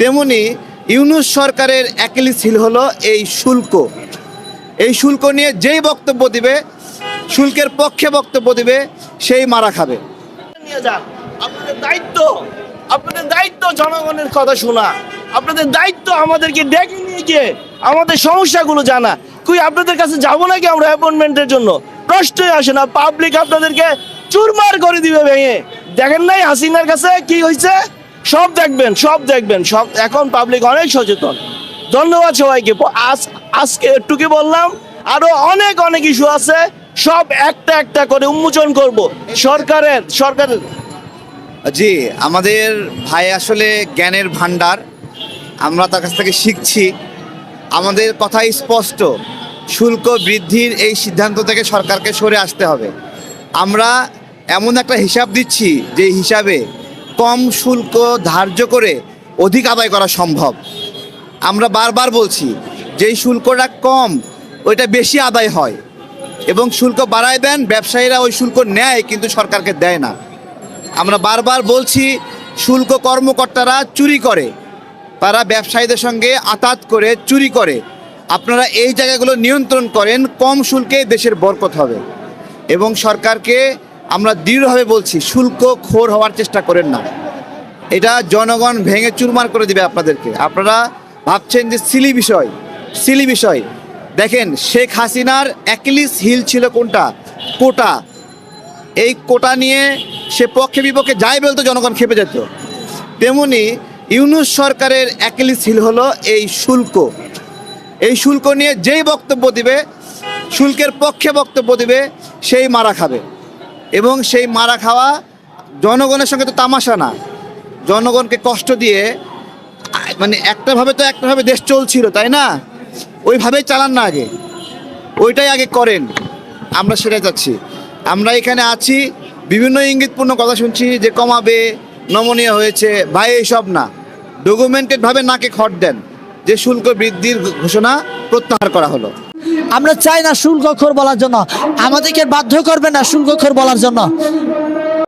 তেমনি ইউনুস সরকারের একলি ছিল হলো এই শুল্ক। এই শুল্ক নিয়ে যেই বক্তব্য দিবে, শুল্কের পক্ষে বক্তব্য দিবে, সেই মারা খাবে। আপনাদের দায়িত্ব আপনাদের দায়িত্ব জনগণের কথা শোনা। আপনাদের দায়িত্ব আমাদেরকে ডেকে নিয়ে আমাদের সমস্যাগুলো জানা। কই, আপনাদের কাছে নাকি আমরা অ্যাপয়েন্টমেন্টের জন্য? প্রশ্নই আসে না। পাবলিক আপনাদেরকে চুরমার করে দিবে ভেঙে। দেখেন নাই হাসিনার কাছে কি হয়েছে সব দেখবেন সব দেখবেন, সব এখন পাবলিক অনেক সচেতন। ধন্যবাদ সবাইকে। আজ, আজকে একটুকি বললাম, আরও অনেক অনেক ইস্যু আছে, সব একটা একটা করে উন্মোচন করব। সরকারের সরকারের। জি, আমাদের ভাই আসলে জ্ঞানের ভান্ডার আমরা তার কাছ থেকে শিখছি। আমাদের কথাই স্পষ্ট, শুল্ক বৃদ্ধির এই সিদ্ধান্ত থেকে সরকারকে সরে আসতে হবে। আমরা এমন একটা হিসাব দিচ্ছি যে হিসাবে কম শুল্ক ধার্য করে অধিক আদায় করা সম্ভব। আমরা বারবার বলছি, যেই শুল্কটা কম, ওইটা বেশি আদায় হয় এবং শুল্ক বাড়ায় দেন, ব্যবসায়ীরা ওই শুল্ক নেয় কিন্তু সরকারকে দেয় না। আমরা বারবার বলছি, শুল্ক কর্মকর্তারা চুরি করে, তারা ব্যবসায়ীদের সঙ্গে আতাত করে চুরি করে। আপনারা এই জায়গাগুলো নিয়ন্ত্রণ করেন, কম শুল্কে দেশের বরকত হবে এবং সরকারকে আমরা দৃঢ়ভাবে বলছি, শুল্ক খোর হওয়ার চেষ্টা করেন না। এটা জনগণ ভেঙে চুরমার করে দিবে আপনাদেরকে। আপনারা ভাবছেন যে সিলি বিষয় সিলি বিষয়। দেখেন, শেখ হাসিনার অ্যাকিলিস হিল ছিল কোনটা? কোটা। এই কোটা নিয়ে সে পক্ষে বিপক্ষে যাই বলতো, জনগণ খেপে যেত। তেমনি ইউনুস সরকারের অ্যাকিলিস হিল হলো এই শুল্ক। এই শুল্ক নিয়ে যেই বক্তব্য দিবে, শুল্কের পক্ষে বক্তব্য দিবে, সেই মারা খাবে। এবং সেই মারা খাওয়া জনগণের সঙ্গে তো তামাশা না। জনগণকে কষ্ট দিয়ে মানে একটাভাবে তো একটাভাবে দেশ চলছিল, তাই না? ওইভাবেই চালান না আগে। ওইটাই আগে করেন। আমরা সেটাই যাচ্ছি আমরা এখানে আছি, বিভিন্ন ইঙ্গিতপূর্ণ কথা শুনছি যে কমাবে, নমনীয় হয়েছে, ভাই, এইসব না। ডকুমেন্টেডভাবে নাকে খট দেন, যে শুল্ক বৃদ্ধির ঘোষণা প্রত্যাহার করা হলো। আমরা চাই না শুল্ক শুল্কখোর বলার জন্য। আমাদেরকে বাধ্য করবে না শুল্ক শুল্কখোর বলার জন্য।